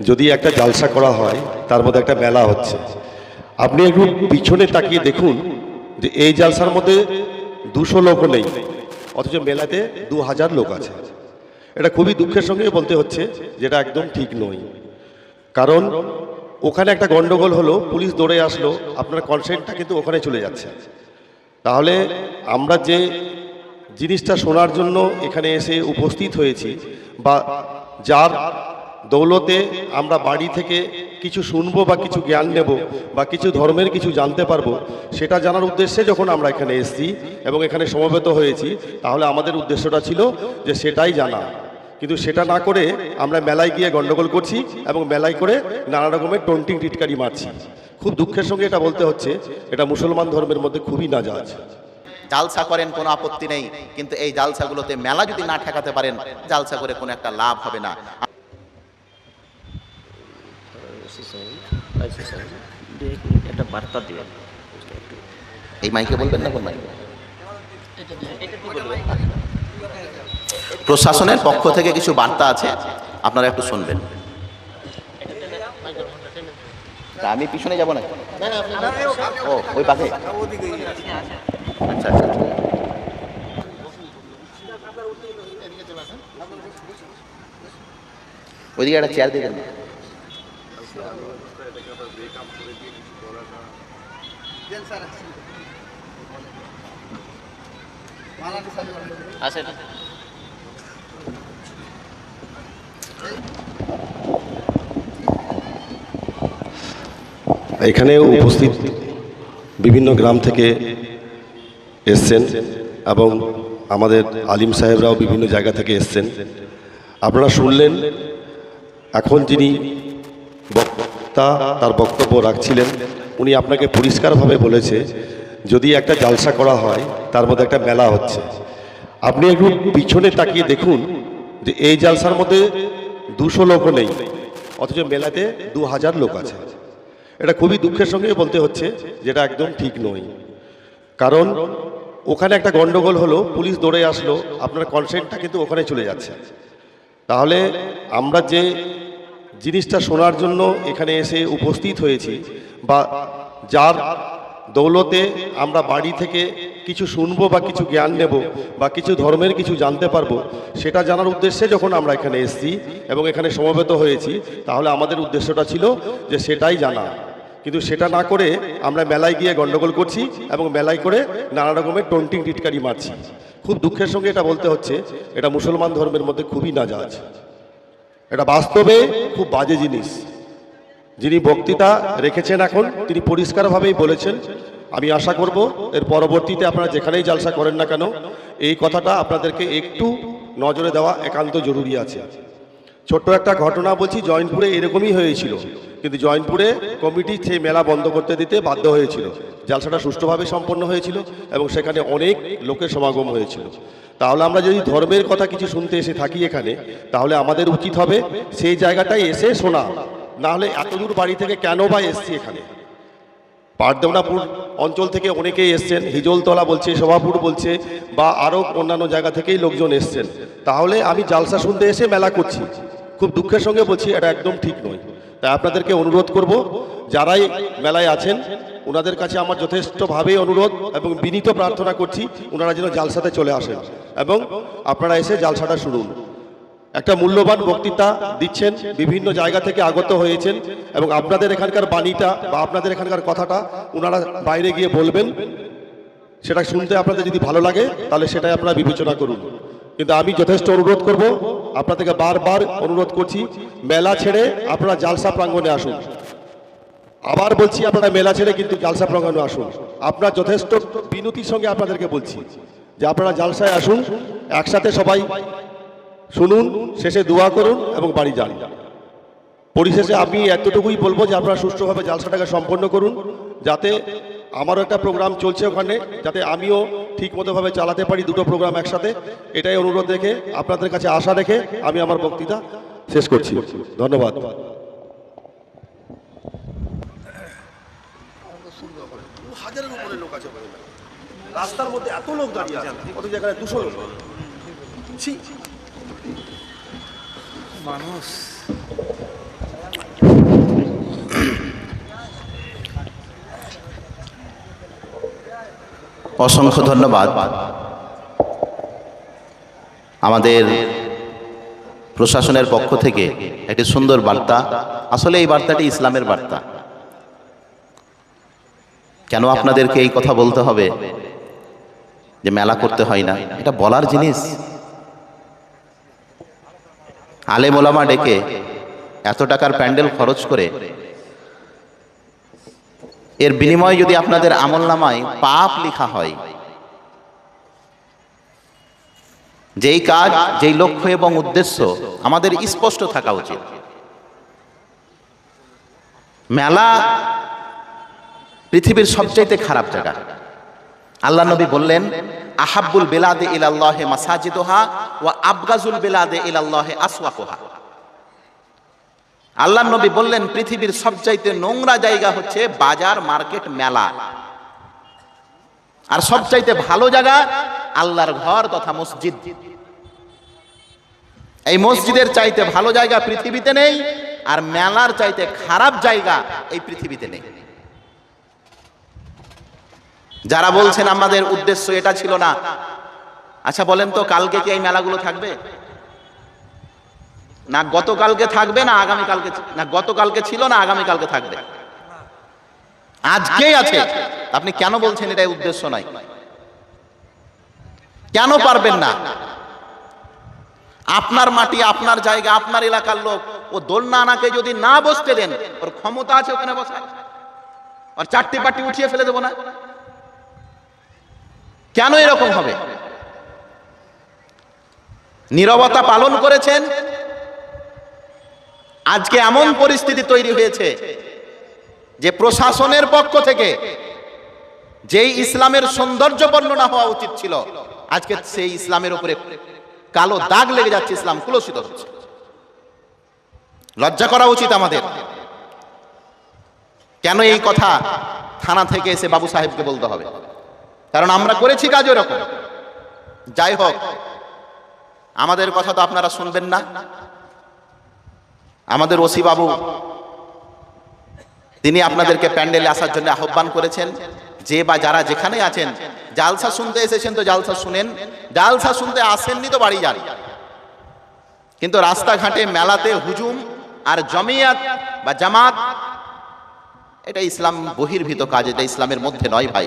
যদি একটা জালসা করা হয়, তার মধ্যে একটা মেলা হচ্ছে। আপনি একটু পিছনে তাকিয়ে দেখুন যে এই জালসার মধ্যে দুশো লোকও নেই, অথচ মেলাতে দু হাজার লোক আছে। এটা খুবই দুঃখের সঙ্গে বলতে হচ্ছে যেটা একদম ঠিক নয়। কারণ ওখানে একটা গন্ডগোল হলো, পুলিশ দৌড়ে আসলো, আপনার কনসেন্টটা কিন্তু ওখানে চলে যাচ্ছে। তাহলে আমরা যে জিনিসটা শোনার জন্য এখানে এসে উপস্থিত হয়েছি বা যার দৌলতে আমরা বাড়ি থেকে কিছু শুনব বা কিছু জ্ঞান নেব বা কিছু ধর্মের কিছু জানতে পারব, সেটা জানার উদ্দেশ্যে যখন আমরা এখানে এসেছি এবং এখানে সমবেত হয়েছি, তাহলে আমাদের উদ্দেশ্যটা ছিল যে সেটাই জানা। কিন্তু সেটা না করে আমরা মেলায় গিয়ে গন্ডগোল করছি এবং মেলায় করে নানা রকমের টন্টিং টিটকারি মারছি। খুব দুঃখের সঙ্গে এটা বলতে হচ্ছে, এটা মুসলমান ধর্মের মধ্যে খুবই নাজাজ। জালসা করেন কোনো আপত্তি নেই, কিন্তু এই জালসাগুলোতে মেলা যদি না ঠেকাতে পারেন, জালসা করে কোনো একটা লাভ হবে না। একটা বার্তা দিবেন এই মাইকে বলবেন না কোন মাইকে? প্রশাসনের পক্ষ থেকে কিছু বার্তা আছে, আপনারা একটু শুনবেন। আমি পিছনে যাব না ও, ওই পাশে। আচ্ছা আচ্ছা আচ্ছা। ওইদিকে একটা চেয়ার দিয়ে এখানে উপস্থিত বিভিন্ন গ্রাম থেকে এসছেন এবং আমাদের আলিম সাহেবরাও বিভিন্ন জায়গা থেকে এসছেন। আপনারা শুনলেন, এখন যিনি বক্তা তার বক্তব্য রাখছিলেন। উনি আপনাকে পরিষ্কারভাবে বলেছে, যদি একটা জালসা করা হয়, তার মধ্যে একটা মেলা হচ্ছে। আপনি একটু পিছনে তাকিয়ে দেখুন যে এই জালসার মধ্যে দুশো লোকও নেই, অথচ মেলাতে দু হাজার লোক আছে। এটা খুবই দুঃখের সঙ্গে বলতে হচ্ছে, যেটা একদম ঠিক নয়। কারণ ওখানে একটা গন্ডগোল হলো, পুলিশ দৌড়ে আসলো, আপনার কনসেন্টটা কিন্তু ওখানে চলে যাচ্ছে। তাহলে আমরা যে জিনিসটা শোনার জন্য এখানে এসে উপস্থিত হয়েছি বা যার দৌলতে আমরা বাড়ি থেকে কিছু শুনব বা কিছু জ্ঞান নেব বা কিছু ধর্মের কিছু জানতে পারব, সেটা জানার উদ্দেশ্যে যখন আমরা এখানে এসেছি এবং এখানে সমবেত হয়েছি, তাহলে আমাদের উদ্দেশ্যটা ছিল যে সেটাই জানা। কিন্তু সেটা না করে আমরা মেলায় গিয়ে গন্ডগোল করছি এবং মেলায় করে নানা রকমের টন্টিং টিটকারি মারছি। খুব দুঃখের সঙ্গে এটা বলতে হচ্ছে, এটা মুসলমান ধর্মের মধ্যে খুবই নাজাজ। এটা বাস্তবে খুব বাজে জিনিস। যিনি বক্তৃতা রেখেছেন এখন, তিনি পরিষ্কারভাবেই বলেছেন, আমি আশা করব এর পরবর্তীতে আপনারা যেখানেই জালসা করেন না কেন, এই কথাটা আপনাদেরকে একটু নজরে দেওয়া একান্ত জরুরি আছে। ছোট্ট একটা ঘটনা বলছি, জয়নপুরে এরকমই হয়েছিল। কিন্তু জয়নপুরে কমিটি সেই মেলা বন্ধ করতে দিতে বাধ্য হয়েছিল। জালসাটা সুষ্ঠুভাবে সম্পন্ন হয়েছিল এবং সেখানে অনেক লোকের সমাগম হয়েছিল। তাহলে আমরা যদি ধর্মের কথা কিছু শুনতে এসে থাকি এখানে, তাহলে আমাদের উচিত হবে সেই জায়গাটায় এসে শোনা। না হলে এত দূর বাড়ি থেকে কেন বা এসছি এখানে? পাটদেবনাপুর অঞ্চল থেকে অনেকেই এসছেন, হিজলতলা বলছে শোভাপুর বলছে, বা আরও অন্যান্য জায়গা থেকেই লোকজন এসছেন। তাহলে আমি জালসা শুনতে এসে মেলা করছি। খুব দুঃখের সঙ্গে বলছি, এটা একদম ঠিক নয়। তাই আপনাদেরকে অনুরোধ করব, যারাই মেলায় আছেন ওনাদের কাছে আমার যথেষ্টভাবে অনুরোধ এবং বিনীত প্রার্থনা করছি ওনারা যেন জালসাতে চলে আসেন এবং আপনারা এসে জালসাটা শুনুন। একটা মূল্যবান বক্তৃতা দিচ্ছেন, বিভিন্ন জায়গা থেকে আগত হয়েছেন এবং আপনাদের এখানকার বাণীটা বা আপনাদের এখানকার কথাটা ওনারা বাইরে গিয়ে বলবেন, সেটা শুনতে আপনাদের যদি ভালো লাগে, তাহলে সেটাই আপনারা বিবেচনা করুন। কিন্তু আমি যথেষ্ট অনুরোধ করব আপনাদেরকে বারবার অনুরোধ করছি, মেলা ছেড়ে আপনারা জালসা প্রাঙ্গণে আসুন। আবার বলছি, আপনারা মেলা ছেড়ে কিন্তু জালসা প্রাঙ্গণে আসুন। আপনার যথেষ্ট বিনতির সঙ্গে আপনাদেরকে বলছি যে আপনারা জালসায় আসুন, একসাথে সবাই শুনুন, শেষে দোয়া করুন এবং বাড়ি যান। পরিশেষে আমি এতটুকুই বলব যে আপনারা সুষ্ঠুভাবে জালসাটাকে সম্পন্ন করুন, যাতে আমারও একটা প্রোগ্রাম চলছে ওখানে যাতে আমিও ঠিক মতোভাবে চালাতে পারি দুটো প্রোগ্রাম একসাথে। এটাই অনুরোধ রেখে আপনাদের কাছে আশা রেখে আমি আমার বক্তৃতা শেষ করছি। ধন্যবাদ। হাজারের উপরে লোক আছে রাস্তার মধ্যে এত লোক দাঁড়িয়ে আছে কত জায়গায় দুশো লোক। মানুষ। অসংখ্য ধন্যবাদ। আমাদের প্রশাসনের পক্ষ থেকে একটি সুন্দর বার্তা। আসলে এই বার্তাটি ইসলামের বার্তা। কেন আপনাদেরকে এই কথা বলতে হবে? যে মেলা করতে হয় না। এটা বলার জিনিস। আলেম ওলামা ডেকে এত টাকার প্যান্ডেল খরচ করে এর বিনিময়ে যদি আপনাদের আমল নামায় পাপ লেখা হয়, যেই কাজ, যেই লক্ষ্য এবং উদ্দেশ্য আমাদের স্পষ্ট থাকা উচিত। মেলা পৃথিবীর সবচাইতে খারাপ জায়গা। আল্লাহ নবী বললেন, আহাব্বুল বেলাদে ইলাল্লাহে মাসাজিদোহা ও আবগাজুল বেলাদে ইলাল্লাহে আসওয়াকোহা। আল্লাহ নবী বললেন, পৃথিবীর সবচাইতে নোংরা জায়গা হচ্ছে বাজার মার্কেট মেলা। আর সবচাইতে ভালো জায়গা আল্লাহর ঘর তথা মসজিদ। এই মসজিদের চাইতে ভালো জায়গা পৃথিবীতে নেই, আর মেলার চাইতে খারাপ জায়গা এই পৃথিবীতে নেই। যারা বলছেন, আমাদের উদ্দেশ্য এটা ছিল না। আচ্ছা বলেন তো, কালকে কি এই মেলাগুলো থাকবে? না গতকালকে থাকবে, না আগামী কালকে না গতকালকে ছিল, না আগামী কালকে থাকবে। আজকেই আছে। আপনি কেন বলছেন এটাই উদ্দেশ্য নয়? কেন পারবেন না? আপনার মাটি, আপনার জায়গা, আপনার এলাকার লোক, ও দোলনা আনাকে যদি না বসতে দেন, ওর ক্ষমতা আছে ওখানে বসার? আর চারটি পাটি উঠিয়ে ফেলে দেবো না? কেন এরকম হবে? নীরবতা পালন করেছেন আজকে এমন পরিস্থিতি তৈরি হয়েছে যে প্রশাসনের পক্ষ থেকে যেই ইসলামের সৌন্দর্য বর্ণনা হওয়া উচিত ছিল, আজকে সেই ইসলামের উপরে কালো দাগ লেগে যাচ্ছে, ইসলাম কুলসিত হচ্ছে। লজ্জা করা উচিত আমাদের। কেন এই কথা থানা থেকে এসে বাবু সাহেবকে বলতে হবে? কারণ আমরা করেছি কাজ এরকম যাই হোক, আমাদের কথা তো আপনারা শুনবেন না। আমাদের ওসি বাবু, তিনি আপনাদেরকে প্যান্ডেলে আসার জন্য আহ্বান করেছেন, যে বা যারা যেখানে আছেন, জালসা শুনতে এসেছেন তো জালসা শুনেন, জালসা শুনতে আসেননি তো বাড়ি যান। কিন্তু রাস্তাঘাটে মেলাতে হুজুম আর জমিয়াত বা জামাত, এটা ইসলাম বহির্ভূত কাজ, এটা ইসলামের মধ্যে নয় ভাই।